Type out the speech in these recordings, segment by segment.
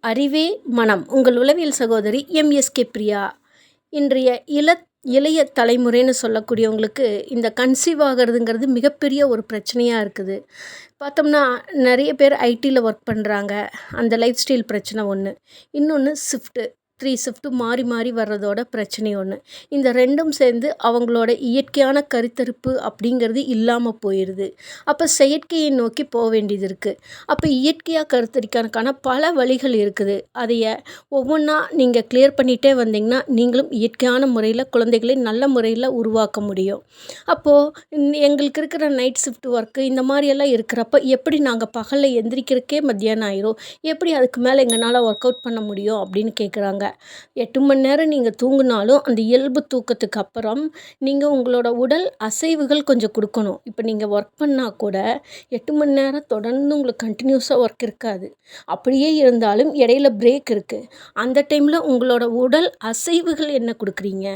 அறிவே மனம். உங்கள் உளவியல் சகோதரி எம்எஸ்கே பிரியா. இன்றைய இள இளைய தலைமுறைன்னு சொல்லக்கூடியவங்களுக்கு இந்த கன்சீவ் ஆகிறதுங்கிறது மிகப்பெரிய ஒரு பிரச்சனையாக இருக்குது. பார்த்தோம்னா நிறைய பேர் ஐடியில் ஒர்க் பண்ணுறாங்க அந்த லைஃப் ஸ்டைல் பிரச்சனை ஒன்று இன்னொன்று ஷிஃப்ட்டு த்ரீ ஷிஃப்ட்டு மாறி மாறி வர்றதோட பிரச்சனை ஒன்று இந்த ரெண்டும் சேர்ந்து அவங்களோட இயற்கையான கருத்தரிப்பு அப்படிங்கிறது இல்லாமல் போயிடுது அப்போ செயற்கையை நோக்கி போக வேண்டியது இருக்குது அப்போ இயற்கையாக கருத்தரிக்கிறதுக்கான பல வழிகள் இருக்குது. அதைய ஒவ்வொன்றா நீங்கள் கிளியர் பண்ணிகிட்டே வந்தீங்கன்னா நீங்களும் இயற்கையான முறையில் குழந்தைகளை நல்ல முறையில் உருவாக்க முடியும். அப்போது எங்களுக்கு இருக்கிற நைட் ஷிஃப்ட் ஒர்க்கு இந்த மாதிரியெல்லாம் இருக்கிறப்ப எப்படி நாங்கள் பகலில் எந்திரிக்கிறதுக்கே மத்தியானம் ஆயிரும்? எப்படி அதுக்கு மேலே எங்களால் ஒர்க் அவுட் பண்ண முடியும் அப்படின்னு கேட்குறாங்க எட்டு மணி நேரம் நீங்கள் தூங்கினாலும் அந்த இயல்பு தூக்கத்துக்கு அப்புறம் நீங்கள் உங்களோட உடல் அசைவுகள் கொஞ்சம் கொடுக்கணும். இப்போ நீங்கள் ஒர்க் பண்ணால் கூட எட்டு மணி நேரம் தொடர்ந்து உங்களுக்கு கண்டினியூஸாக ஒர்க் இருக்காது. அப்படியே இருந்தாலும் இடையில பிரேக் இருக்குது அந்த டைமில் உங்களோட உடல் அசைவுகள் என்ன கொடுக்குறீங்க?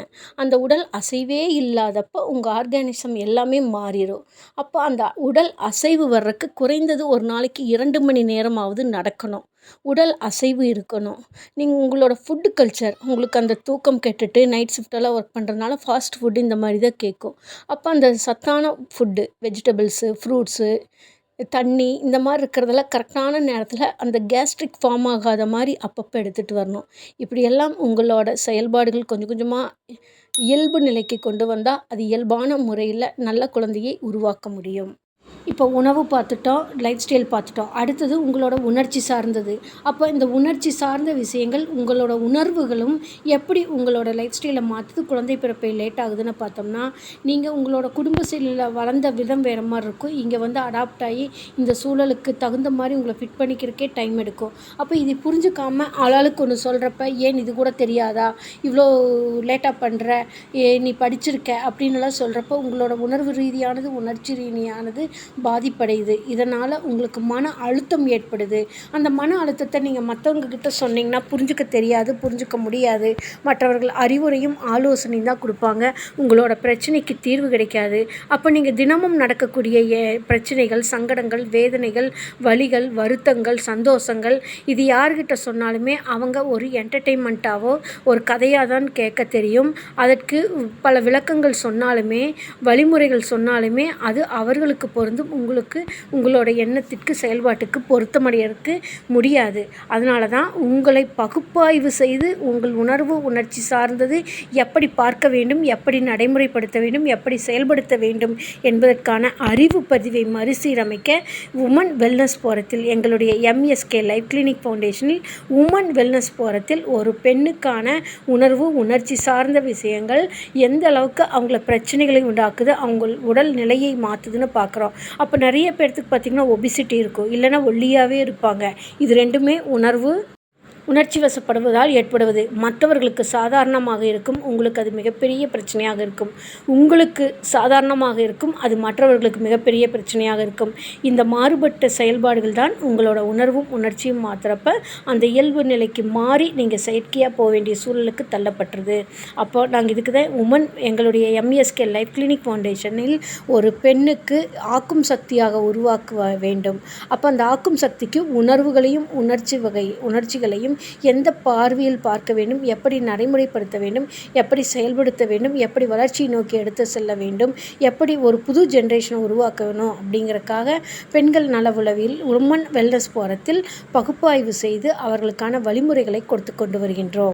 அந்த உடல் அசைவே இல்லாதப்போ உங்கள் ஆர்கானிசம் எல்லாமே மாறிடும் அப்போ அந்த உடல் அசைவு வர்றதுக்கு குறைந்தது ஒரு நாளைக்கு இரண்டு மணி நேரமாவது நடக்கணும். உடல் அசைவு இருக்கணும். நீங்கள் உங்களோட ஃபுட்டு கல்ச்சர் உங்களுக்கு அந்த தூக்கம் கெட்டுட்டு நைட் ஷிஃப்ட்டெல்லாம் ஒர்க் பண்ணுறதுனால ஃபாஸ்ட் ஃபுட்டு இந்த மாதிரி தான் கேட்கும். அப்போ அந்த சத்தான ஃபுட்டு வெஜிடபிள்ஸு ஃப்ரூட்ஸு தண்ணி இந்த மாதிரி இருக்கிறதெல்லாம் கரெக்டான நேரத்தில் அந்த கேஸ்ட்ரிக் ஃபார்ம் ஆகாத மாதிரி அப்பப்போ எடுத்துகிட்டு வரணும். இப்படியெல்லாம் உங்களோட செயல்பாடுகள் கொஞ்சம் கொஞ்சமாக இயல்பு நிலைக்கு கொண்டு வந்தால் அது இயல்பான முறையில் நல்ல குழந்தையை உருவாக்க முடியும். இப்போ உணவு பார்த்துட்டோம் லைஃப் ஸ்டைல் பார்த்துட்டோம். அடுத்தது உங்களோட உணர்ச்சி சார்ந்தது. அப்போ இந்த உணர்ச்சி சார்ந்த விஷயங்கள் உங்களோட உணர்வுகளும் எப்படி உங்களோட லைஃப் ஸ்டைலை மாற்றுது குழந்தை பிறப்பை லேட் ஆகுதுன்னு பார்த்தோம்னா நீங்கள் உங்களோட குடும்ப சூழலில் வளர்ந்த விதம் வேறு மாதிரி இருக்கும். இங்கே வந்து அடாப்ட் ஆகி இந்த சூழலுக்கு தகுந்த மாதிரி உங்களை ஃபிட் பண்ணிக்கிறக்கே டைம் எடுக்கும். அப்போ இது புரிஞ்சுக்காமல் ஆளாளுக்கு ஒன்று சொல்கிறப்ப ஏன் இது கூட தெரியாதா? இவ்வளோ லேட்டாக பண்ணுற ஏ நீ படிச்சிருக்க? அப்படின்னுலாம் சொல்கிறப்ப உங்களோட உணர்வு ரீதியானது உணர்ச்சி ரீதியானது பாதிப்படையுது. இதனால் உங்களுக்கு மன அழுத்தம் ஏற்படுது. அந்த மன அழுத்தத்தை நீங்கள் மற்றவங்கக்கிட்ட சொன்னீங்கன்னா புரிஞ்சுக்க தெரியாது புரிஞ்சுக்க முடியாது. மற்றவர்கள் அறிவுரையும் ஆலோசனையும் தான் கொடுப்பாங்க. உங்களோட பிரச்சனைக்கு தீர்வு கிடைக்காது. அப்போ நீங்கள் தினமும் நடக்கக்கூடிய பிரச்சனைகள் சங்கடங்கள் வேதனைகள் வலிகள் வருத்தங்கள் சந்தோஷங்கள் இது யார்கிட்ட சொன்னாலுமே அவங்க ஒரு என்டர்டெயின்மெண்ட்டாவோ ஒரு கதையாக தான் கேட்க தெரியும். அதற்கு பல விளக்கங்கள் சொன்னாலுமே வழிமுறைகள் சொன்னாலுமே அது அவர்களுக்கு வந்து உங்களுக்கு உங்களோட எண்ணத்திற்கு செயல்பாட்டுக்கு பொருத்தமடையறதுக்கு முடியாது. அதனால தான் உங்களை பகுப்பாய்வு செய்து உங்கள் உணர்வு உணர்ச்சி சார்ந்தது எப்படி பார்க்க வேண்டும் எப்படி நடைமுறைப்படுத்த வேண்டும் எப்படி செயல்படுத்த வேண்டும் என்பதற்கான அறிவு பதிவை மறுசீரமைக்க உமன் வெல்னஸ் போரத்தில் எங்களுடைய எம்எஸ்கே லைஃப் கிளினிக் ஃபவுண்டேஷனில் உமன் வெல்னஸ் போரத்தில் ஒரு பெண்ணுக்கான உணர்வு உணர்ச்சி சார்ந்த விஷயங்கள் எந்த அளவுக்கு அவங்கள பிரச்சனைகளை உண்டாக்குது அவங்க உடல் நிலையை மாற்றுதுன்னு பார்க்குறோம் அப்போ நிறைய பேர்த்துக்கு பார்த்திங்கன்னா ஒபிசிட்டி இருக்கும். இல்லைன்னா ஒல்லியாகவே இருப்பாங்க. இது ரெண்டுமே உணர்வு உணர்ச்சி வசப்படுவதால் ஏற்படுவது. மற்றவர்களுக்கு சாதாரணமாக இருக்கும் உங்களுக்கு அது மிகப்பெரிய பிரச்சனையாக இருக்கும். உங்களுக்கு சாதாரணமாக இருக்கும் அது மற்றவர்களுக்கு மிகப்பெரிய பிரச்சனையாக இருக்கும். இந்த மாறுபட்ட செயல்பாடுகள் தான் உங்களோட உணர்வும் உணர்ச்சியும் மாற்றுறப்ப அந்த இயல்பு நிலைக்கு மாறி நீங்கள் செயற்கையாக போக வேண்டிய சூழலுக்கு தள்ளப்பட்டுருது. அப்போ நாங்கள் இதுக்கு தான் உமன் எங்களுடைய எம்இஎஸ்கே லைஃப் கிளினிக் ஃபவுண்டேஷனில் ஒரு பெண்ணுக்கு ஆக்கும் சக்தியாக உருவாக்க வேண்டும். அப்போ அந்த ஆக்கும் சக்திக்கு உணர்வுகளையும் உணர்ச்சி வகை உணர்ச்சிகளையும் எந்த பார்வையில் பார்க்க வேண்டும் எப்படி நடைமுறைப்படுத்த வேண்டும் எப்படி செயல்படுத்த வேண்டும் எப்படி வளர்ச்சியை நோக்கி எடுத்து செல்ல வேண்டும் எப்படி ஒரு புது ஜென்ரேஷனை உருவாக்கணும் அப்படிங்கிறக்காக பெண்கள் நல உளவில் உமன் வெல்னஸ் போரத்தில் பகுப்பாய்வு செய்து அவர்களுக்கான வழிமுறைகளை கொடுத்து கொண்டு வருகின்றோம்.